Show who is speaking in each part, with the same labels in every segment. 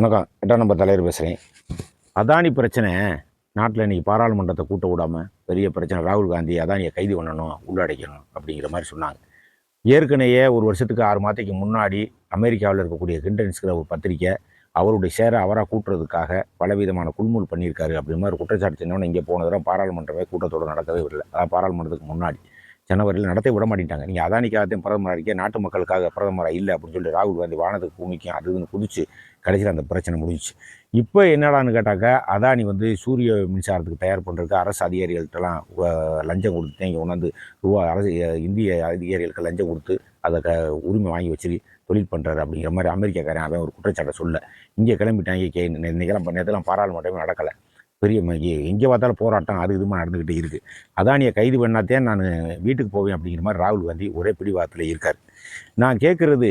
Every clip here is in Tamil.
Speaker 1: வணக்கம். எட்டாம் நம்பர் தலைவர் பேசுகிறேன் அதானி பிரச்சனை. நாட்டில் இன்றைக்கி பாராளுமன்றத்தை கூட்ட விடாமல் பெரிய பிரச்சனை. ராகுல் காந்தி அதானியை கைது பண்ணணும் உள்ளடைக்கணும் அப்படிங்கிற மாதிரி சொன்னாங்க. ஏற்கனவே ஒரு வருஷத்துக்கு ஆறு மாதத்துக்கு முன்னாடி அமெரிக்காவில் இருக்கக்கூடிய கிண்டன்ஸ்கிற ஒரு பத்திரிக்கை அவருடைய சேரை அவராக கூட்டுறதுக்காக பலவிதமான குல்முல் பண்ணியிருக்காரு அப்படிங்கிற மாதிரி குற்றச்சாட்டு சொன்னோன்னே இங்கே போன தடவை பாராளுமன்றமே கூட்டத்தோடு நடக்கவே இல்லை அதாவது பாராளுமன்றத்துக்கு முன்னாடி. ஜனவரியில் நடத்த விட மாட்டேங்கிட்டாங்க நீங்கள் அதானிக்காகத்தையும் பிரதமராக இருக்கே நாட்டு மக்களுக்காக பிரதமராக இல்லை அப்படின்னு சொல்லி ராகுல் காந்தி வானத்துக்கு பூமிக்கும் அது இதுன்னு குதிச்சு கடைசியில் அந்த பிரச்சனை முடிஞ்சுச்சு. இப்போ என்னடான்னு கேட்டாக்கா அதானி வந்து சூரிய மின்சாரத்துக்கு தயார் பண்ணுறதுக்கு அரசு அதிகாரிகள்கிட்டலாம் லஞ்சம் கொடுத்து இங்கே கொண்டாந்து ரூபா அரசு இந்திய அதிகாரிகளுக்கு லஞ்சம் கொடுத்து அதை க உரிமை வாங்கி வச்சு தொழில் பண்ணுறாரு அப்படிங்கிற மாதிரி அமெரிக்காக்காரன் அவன் ஒரு குற்றச்சாட்டை சொல்ல. இங்கே கிளம்பிட்டாங்க கே இன்றைக்கெல்லாம் நேரத்தெல்லாம் பாராளுமன்றமே நடக்கலை. பெரிய எங்கே பார்த்தாலும் போராட்டம் அது இதுமா நடந்துக்கிட்டே இருக்குது அதானியை கைது பண்ணாதே நான் வீட்டுக்கு போவேன் அப்படிங்கிற மாதிரி ராகுல் காந்தி ஒரே பிடிவாதத்தில் இருக்கார். நான் கேட்குறது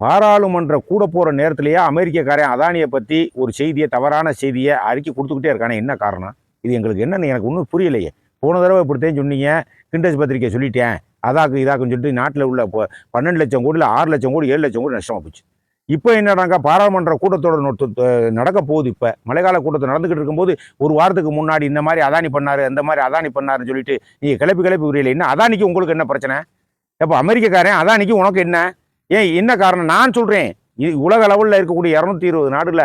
Speaker 1: பாராளுமன்ற கூட போகிற நேரத்திலேயே அமெரிக்கக்காரன் அதானியை பற்றி ஒரு செய்தியை தவறான செய்தியை அறிக்கை கொடுத்துக்கிட்டே இருக்கானே என்ன காரணம்? இது எங்களுக்கு என்னன்னு எனக்கு ஒன்றும் புரியலையே. போன தடவை இப்படித்தான் சொன்னீங்க கிண்டஸ் பத்திரிக்கை சொல்லிட்டேன் அதாக்கு இதாக்குன்னு சொல்லிட்டு நாட்டில் உள்ள இப்போ பன்னெண்டு லட்சம் கோடியில் ஆறு லட்சம் கோடி ஏழு லட்சம் கோடி நஷ்டமாக போச்சு. இப்போ என்னடாங்க பாராளுமன்ற கூட்டத்தோட நொட்டு- நடக்க போகுது இப்போ. மழைக்கால கூட்டத்தை நடந்துக்கிட்டு இருக்கும்போது ஒரு வாரத்துக்கு முன்னாடி இந்த மாதிரி அதானி பண்ணார் இந்த மாதிரி அதானி பண்ணாருன்னு சொல்லிட்டு நீங்கள் கிளப்பி கிளப்பி புரியல. என்ன அதானிக்கு உங்களுக்கு என்ன பிரச்சனை? எப்போ அமெரிக்கக்காரன் அதானிக்கு உனக்கு என்ன? ஏன் என்ன காரணம்? நான் சொல்கிறேன் உலக அளவில் இருக்கக்கூடிய இரநூத்தி இருபது நாடுல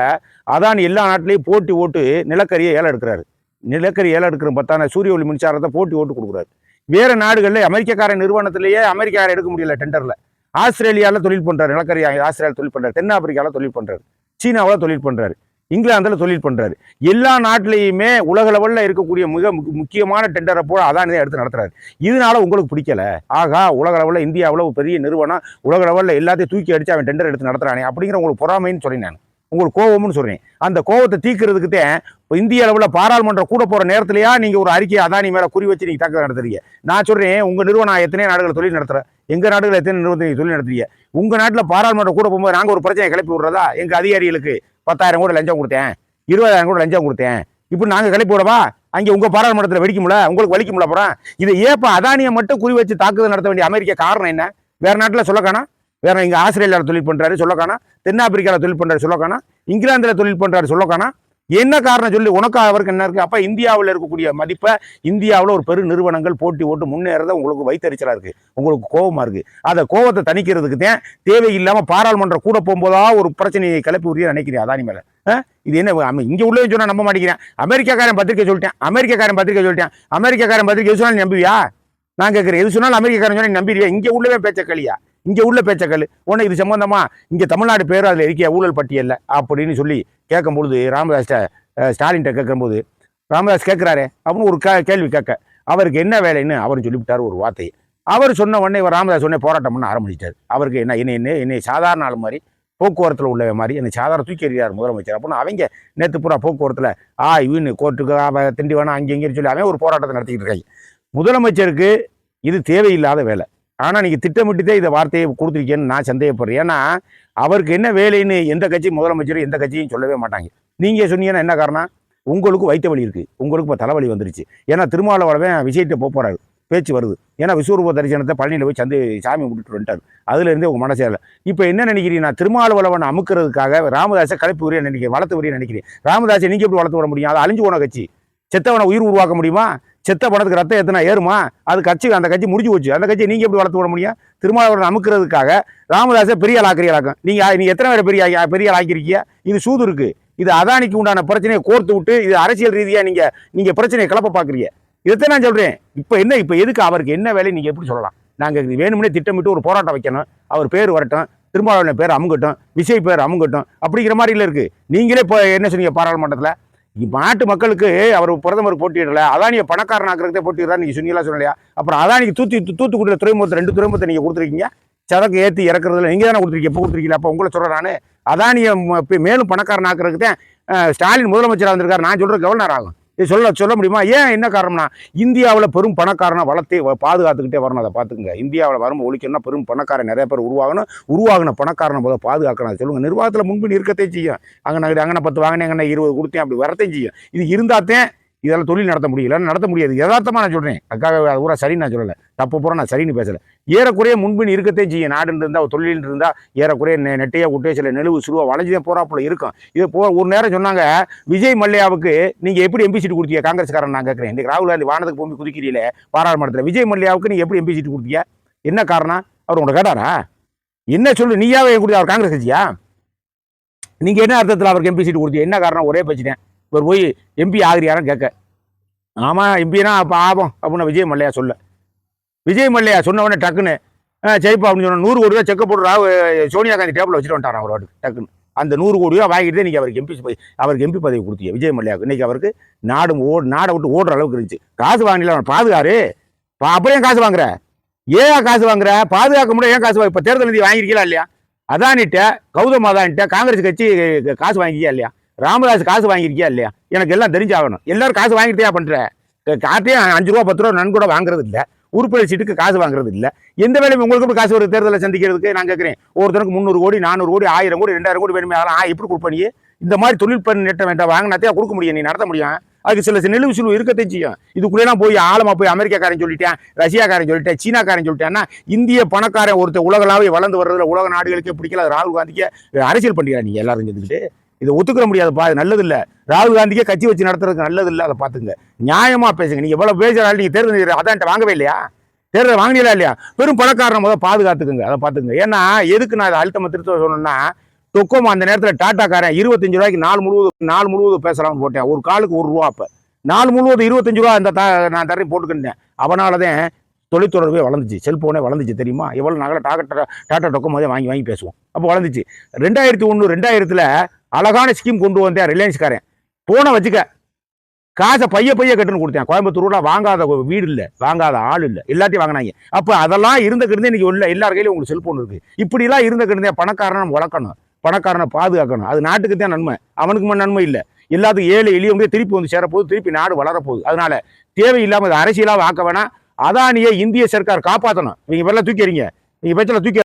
Speaker 1: அதான் எல்லா நாட்டிலையும் போட்டி ஓட்டு நிலக்கரியை ஏழை எடுக்கிறாரு. நிலக்கரி ஏழை எடுக்கிற பத்தான சூரிய ஒளி மின்சாரத்தை போட்டி ஓட்டு கொடுக்குறாரு. வேறு நாடுகளில் அமெரிக்கக்காரன் நிறுவனத்திலேயே அமெரிக்கார எடுக்க முடியல டெண்டரில். ஆஸ்திரேலியாவில் தொழில் பண்ணுறாரு நிலக்கரி ஆஸ்திரேலியா தொழில் பண்ணுறாரு தென்னாப்பிரிக்காவில் தொழில் பண்ணுறாரு சீனாவில் தொழில் பண்ணுறாரு இங்கிலாந்தில் தொழில் பண்ணுறாரு எல்லா நாட்டிலையுமே உலக லெவலில் இருக்கக்கூடிய மிக முக்கியமான டெண்டரை போல அதானி தான் எடுத்து நடத்துறாரு. இதனால உங்களுக்கு பிடிக்கல? ஆகா உலக லெவலில் இந்தியாவில் ஒரு பெரிய நிறுவனம் உலக லெவலில் எல்லாத்தையும் தூக்கி அடித்து அவன் டெண்டர் எடுத்து நடத்துறானே அப்படிங்கிற உங்களுக்கு பொறாமைன்னு சொல்றேன் நான். உங்களுக்கு கோபம்னு சொல்கிறேன் அந்த கோபத்தை தீக்கிறதுக்கு தான் இப்போ இந்திய அளவில் பாராளுமன்றம் கூட போகிற நேரத்திலையா நீங்கள் ஒரு அறிக்கை அதானி மேலே குறி வச்சு நீங்கள் தாக்கல் நடத்துறீங்க? நான் சொல்கிறேன் உங்கள் நிறுவனம் எத்தனை நாடுகள் தொழில் நடத்துகிறேன் எங்கள் நாடுகள் எத்தனை நிறுவனத்தை நீங்க தொழில் நடத்துறீங்க? உங்கள் நாட்டில் பாராளுமன்றம் கூட போகும்போது நாங்கள் ஒரு பிரச்சனையை கிளப்பி விடுறதா? எங்கள் அதிகாரிகளுக்கு பத்தாயிரம் கூட லஞ்சம் கொடுத்தேன். இருபதாயிரம் கூட லஞ்சம் கொடுத்தேன். இப்போ நாங்கள் கிளப்பி விடவா? அங்கே உங்கள் பாராளுமன்றத்தில் வெடிக்கும்ல உங்களுக்கு வலிக்கும்ல அப்புறம்? இதை ஏப்பா அதானியை மட்டும் குறி வச்சு தாக்குதல் நடத்த வேண்டிய அமெரிக்கா காரணம் என்ன? வேறு நாட்டில் சொல்லக்கானா வேற இங்கே ஆஸ்திரேலியாவில் தொழில் பண்ணுறாரு சொல்ல காணா? தென்னாப்பிரிக்காவில் தொழில் பண்ணுறாரு சொல்லக்கானா இங்கிலாந்தில் தொழில் பண்ணுறாரு சொல்லக்கானா என்ன காரணம் சொல்லி உனக்கு அவருக்கு என்ன இருக்குது அப்போ இந்தியாவில் இருக்கக்கூடிய மதிப்பை இந்தியாவில் ஒரு பெரு நிறுவனங்கள் போட்டி ஓட்டு முன்னேறத உங்களுக்கு வைத்தறிச்சலாக இருக்குது உங்களுக்கு கோபமாக இருக்குது அதை கோபத்தை தணிக்கிறதுக்கு தான் தேவையில்லாமல் பாராளுமன்றம் கூட போகும்போதா ஒரு பிரச்சனையை கிளப்பி உரிய நினைக்கிறேன் அதானி மேலே? இது என்ன இங்கே இங்க உள்ளே சொன்னா நம்ப மாட்டேங்கிறேன். அமெரிக்காக்காரன் பத்திரிக்கை சொல்லிட்டேன். அமெரிக்காக்காரன் பத்திரிக்கை சொல்லிட்டேன். அமெரிக்காக்காரன் பத்திரிக்கை எது சொன்னாலும் நம்புவியா? நான் கேட்குறேன் எது சொன்னாலும் அமெரிக்காக்காரன் சொன்னா நம்பிடுவியா? இங்க உள்ளவே கழியா இங்கே உள்ள பேச்சக்கள் உன்னை இது சம்மந்தமாக இங்கே தமிழ்நாடு பேர் அதில் இருக்கிய ஊழல் பட்டியல்ல அப்படின்னு சொல்லி கேட்கும்பொழுது ராமதாஸ் ஸ்டாலின்கிட்ட கேட்கும்போது ராமதாஸ் கேட்குறாரு? அப்படின்னு ஒரு க கேள்வி கேட்க அவருக்கு என்ன வேலைன்னு அவர் சொல்லிவிட்டார் ஒரு வார்த்தையை. அவர் சொன்ன உடனே இவர் ராமதாஸ் உடனே போராட்டம் பண்ண ஆரம்பிச்சிட்டார் அவருக்கு என்ன என்ன என்ன என்னை சாதாரண ஆள் மாதிரி போக்குவரத்தில் உள்ள மாதிரி என்னை சாதாரண தூக்கி எறிகிறார் முதலமைச்சர். அப்படின்னு அவங்க நேற்று பூரா போக்குவரத்தில் ஆ இவனு கோர்ட்டுக்கு திண்டி வேணாம் அங்கே இங்கேன்னு சொல்லி அவன் ஒரு போராட்டத்தை நடத்திக்கிட்டு இருக்காங்க. முதலமைச்சருக்கு இது தேவையில்லாத வேலை. ஆனால் நீங்கள் திட்டமிட்டுதே இந்த வார்த்தையை கொடுத்துருக்கேன்னு நான் சந்தேகப்படுறேன். ஏன்னா அவருக்கு என்ன வேலைன்னு எந்த கட்சி முதலமைச்சர் எந்த கட்சியும் சொல்லவே மாட்டாங்க. நீங்கள் சொன்னீங்கன்னா என்ன காரணம்? உங்களுக்கு வைத்த வலி இருக்குது உங்களுக்கு இப்போ தலைவலி வந்துருச்சு. ஏன்னா திருமாவளவன் விஷயத்தை போக போகிறாரு பேச்சு வருது. ஏன்னா விஸ்வரூப தரிசனத்தை பழனியில் போய் சந்து சாமி விட்டுட்டு வந்துட்டார். அதுலேருந்தே உங்கள் இல்லை இப்போ என்ன நினைக்கிறீங்க நான் திருமாவளவன் அமுக்கிறதுக்காக ராமதாசை கலைப்பு உரிய நினைக்கிறேன் வளர்த்து உரிய நினைக்கிறேன். ராமதாசை நீங்கள் எப்படி வளர்த்து விட முடியும்? அதை அழிஞ்சு போன கட்சி. செத்தவனை உயிர் உருவாக்க முடியுமா? செத்த பணத்துக்கு ரத்தம் எத்தனை? ஏறுமா? அது கட்சி அந்த கட்சி முடிஞ்சு போச்சு. அந்த கட்சியை நீங்கள் எப்படி வளர்த்து விட முடியும்? திருமாவளவன் அமுக்கிறதுக்காக ராமதாஸை பெரிய ஆள் ஆக்குறீங்களாக்கும். நீங்கள் நீ எத்தனை பேரை பெரிய பெரிய ஆள் இது சூது இருக்குது இது அதானிக்கு உண்டான பிரச்சனையை கோர்த்து விட்டு இது அரசியல் ரீதியாக நீங்கள் நீங்கள் பிரச்சனையை கிளப்ப பார்க்குறீங்க இதைத்தான் நான் சொல்கிறேன் இப்போ என்ன இப்போ எதுக்கு அவருக்கு என்ன வேலை நீங்கள் எப்படி சொல்லலாம்? நாங்கள் வேணும்னே திட்டமிட்டு ஒரு போராட்டம் வைக்கணும். அவர் பேர் வரட்டும் திருமாவளவன் பேர் அமுங்கட்டும் விஜய் பேர் அமுங்கட்டும் அப்படிங்கிற மாதிரி இல்லை இருக்குது நீங்களே இப்போ என்ன சொன்னீங்க பாராளுமன்றத்தில்? நாட்டு மக்களுக்கு அவர் பிரதமர் போட்டியிடல அதானியை பணக்காரன் ஆக்கிறதே போட்டிடுறா நீங்கள் சொன்னீங்களா சொன்னலையா அப்புறம் அதானிக்கு தூத்தி தூத்துக்குடியில் துறைமுகத்தை ரெண்டு துறைமுகத்தை நீங்கள் கொடுத்துருக்கீங்க. சதக்கு ஏற்றி இறக்குறதுல நீங்கள் தானே கொடுத்துருக்கீங்க. எப்போ கொடுத்துருக்கீங்க? அப்போ உங்களை சொல்கிறேன் நான். அதானியை மேலும் பணக்காரன் ஆக்கிறதுக்கு தான் ஸ்டாலின் முதலமைச்சராக வந்திருக்காரு நான் சொல்கிற கவர்னர் ஆகும். இது சொல்ல சொல்ல முடியுமா? ஏன் என்ன காரணம்னா இந்தியாவில் பெரும் பணக்காரனை வளர்த்தே பாதுகாத்துக்கிட்டே வரணும் அதை பார்த்துக்குங்க. இந்தியாவில் வரும் ஒழிக்கணும்னா பெரும் பணக்காரன் நிறைய பேர் உருவாகணும். உருவாகின பணக்காரனை போத பாதுகாக்கணும் சொல்லுங்கள் நிர்வாகத்தில் முன்பின் இருக்கத்தையும் செய்யும். அங்கே நான் அங்கே பத்து வாங்கினேன் அங்கே இருபது கொடுத்தேன் அப்படி வரத்தையும் செய்யும். இது இருந்தாத்தேன் இதெல்லாம் தொழில் நடத்த முடியல நடத்த முடியாது. யதார்த்தமாக நான் சொல்கிறேன் அக்காக அது பூரா சரின்னு நான் சொல்லலை. தப்பு பூரா நான் சரின்னு பேசல. ஏறக்குறைய முன்பின் இருக்கத்தையும் செய்யும். நாடுன்னு இருந்தால் தொழில் இருந்தால் ஏறக்குறைய நெ- நெட்டையா குட்டையா சில நெழுவு சுருவா வளைஞ்சுதான் போகிறாப்புல இருக்கும். இது போ ஒரு நேரம் சொன்னாங்க விஜய் மல்லையாவுக்கு நீங்க எப்படி எம்பி சீட்டு கொடுத்தீங்க? காங்கிரஸ்காரன் நான் கேட்குறேன். இன்றைக்கு ராகுல் காந்தி வானத்துக்கு போய் குதிக்கிறீங்களே பாராளுமன்றத்தில். விஜய் மல்லையாவுக்கு நீங்கள் எப்படி எம்பி சீட்டு கொடுத்தீங்க? என்ன காரணம்? அவர் உங்களை கேட்டாரா? என்ன சொல்லு நீயாவே கொடுத்த அவர் காங்கிரஸ் கட்சியா? நீங்கள் என்ன அர்த்தத்தில் அவருக்கு எம்பி சீட்டு கொடுத்தீங்க? என்ன காரணம்? ஒரே பிரச்சனை இவர் போய் எம்பி ஆகிறியாரன்னு கேட்க. ஆமாம் எம்பினா அப்போ ஆபம் அப்படின்னு விஜய் மல்லையா சொல்ல. விஜய் மல்லையா சொன்ன உடனே டக்குன்னு ஆ, சரிப்பா அப்படின்னு சொன்ன நூறு கோடி ரூபா செக்க போடுறா சோனியா காந்தி டேபிள் வச்சுட்டு வந்துட்டார் அவர் டக்குன்னு. அந்த நூறு கோடி ரூபா வாங்கிட்டு இன்றைக்கி அவருக்கு எம்பி அவருக்கு எம்பி பதவி கொடுத்தீங்க விஜய் மல்லையாவுக்கு. இன்னைக்கு அவருக்கு நாடு ஓ நாடை விட்டு ஓடுற அளவுக்கு இருந்துச்சு. காசு வாங்கல அவன் பாதுகாரு. பா- அப்புறம் ஏன் காசு வாங்குற? ஏன் காசு வாங்குற? பாதுகாக்க முடியும் ஏன் காசு வாங்க? இப்போ தேர்தல் நிதி வாங்கிருக்கீங்களா இல்லையா? அதானிட்ட கௌதம் அதானிட்ட காங்கிரஸ் கட்சி காசு வாங்கிக்கியா இல்லையா? ராமதாஸ் காசு வாங்கியிருக்கியா இல்லையா? எனக்கு எல்லாம் தெரிஞ்சாகணும். எல்லாரும் காசு வாங்கிட்டே பண்ணுற காட்டே அஞ்சு ரூபா பத்து ரூபா நன்கூட வாங்குறது இல்லை. உறுப்பினர் சீட்டுக்கு காசு வாங்குறது இல்லை. எந்த வேலையும் உங்களுக்கு எப்படி காசு ஒரு தேர்தலை சந்திக்கிறதுக்கு நான் கேட்குறேன். ஒருத்தருக்கு முந்நூறு கோடி நானூறு கோடி ஆயிரம் கோடி ரெண்டாயிரம் கோடி வேணுமே அதெல்லாம் ஆ, எப்படி கொடுப்பனியே இந்த மாதிரி தொழில் பண்ண நெட்ட வேண்டாம். வாங்கினாத்தையா கொடுக்க முடியும்? நீ நடத்த முடியும். அதுக்கு சில நெளிவு சுழிவு இருக்கத்தையும் செய்யும். இதுக்குள்ளேலாம் போய் ஆழமாக போய் அமெரிக்காக்காரன் சொல்லிட்டேன் ரஷ்யாக்காரன் சொல்லிட்டேன் சீனாக்காரன் சொல்லிட்டேன்னா இந்திய பணக்காரன் ஒருத்தர் உலகளாவே வளர்ந்து வர்றதுல உலக நாடுகளுக்கே பிடிக்கல. ராகுல் காந்திக்கு அரசியல் பண்ணிக்கிறேன் நீங்க எல்லாரும் செஞ்சுக்கிட்டு. இதை ஒத்துக்கிற முடியாதுப்பா இது நல்லதில்லை. ராகுல் காந்திக்கே கட்சி வச்சு நடத்துறதுக்கு நல்லதில்லை அதை பார்த்துங்க. நியாயமாக பேசுங்க. நீங்கள் எவ்வளோ பேசுகிறாள் நீங்க தேர்தல் நிதி அதான் வாங்கவே இல்லையா? தேர்தல் வாங்கினீங்களா இல்லையா? பெரும் பணக்காரனை முதல் பாதுகாத்துக்குங்க அதை பார்த்துங்க ஏன்னா எதுக்கு நான் இதை அழுத்தமா திருத்த சொல்லணும்னா டொக்கோமோ அந்த நேரத்தில் டாட்டாக்காரன் இருபத்தஞ்சு ரூபாய்க்கு நாலு முழுவதும் நாலு முழுவதும் பேசலாம்னு போட்டேன். ஒரு காலுக்கு ஒரு ரூபா அப்போ. நாலு முழுவதும் இருபத்தஞ்சு ரூபா அந்த த- நான் தரையும் போட்டுக்கிட்டேன். அவனால தான் தொழில்துறவே வளர்ந்துச்சு. செல்ஃபோனே வளர்ந்துச்சு தெரியுமா? எவ்வளோ நாங்கள் டாக்டர் டாட்டா டொக்கோமோதே வாங்கி வாங்கி பேசுவோம். அப்போ வளர்ந்துச்சு. ரெண்டாயிரத்தி ஒன்று ரெண்டாயிரத்தில் அழகான ஸ்கீம் கொண்டு வந்தேன் ரிலையன்ஸ்காரன் போனை வச்சுக்க. காசை பைய பைய கட்டுன்னு கொடுத்தேன். கோயம்புத்தூர்ல வாங்காத வீடு இல்லை வாங்காத ஆள் இல்லை எல்லாத்தையும் வாங்கினாங்க. அப்போ அதெல்லாம் இருந்த கிடந்தே இன்னைக்கு உள்ள எல்லார் கையிலும் உங்களுக்கு செல்ஃபோன் இருக்கு. இப்படிலாம் இருந்த கிடந்தே பணக்காரனை நம்ம வளர்க்கணும். பணக்காரனை பாதுகாக்கணும். அது நாட்டுக்கு தான் நன்மை. அவனுக்கு மட்டும் நன்மை இல்லை. எல்லாத்துக்கும் ஏழை எளியவங்க திருப்பி வந்து சேரப்போகுது திருப்பி நாடு வளரப்போகுது. அதனால தேவையில்லாமல் அரசியலாக ஆக்க வேணாம். அதானியை இந்திய சர்க்கார் காப்பாற்றணும் இவங்க பேர்லாம் தூக்கி நீங்கள் நீங்க பேச்சில் தூக்கி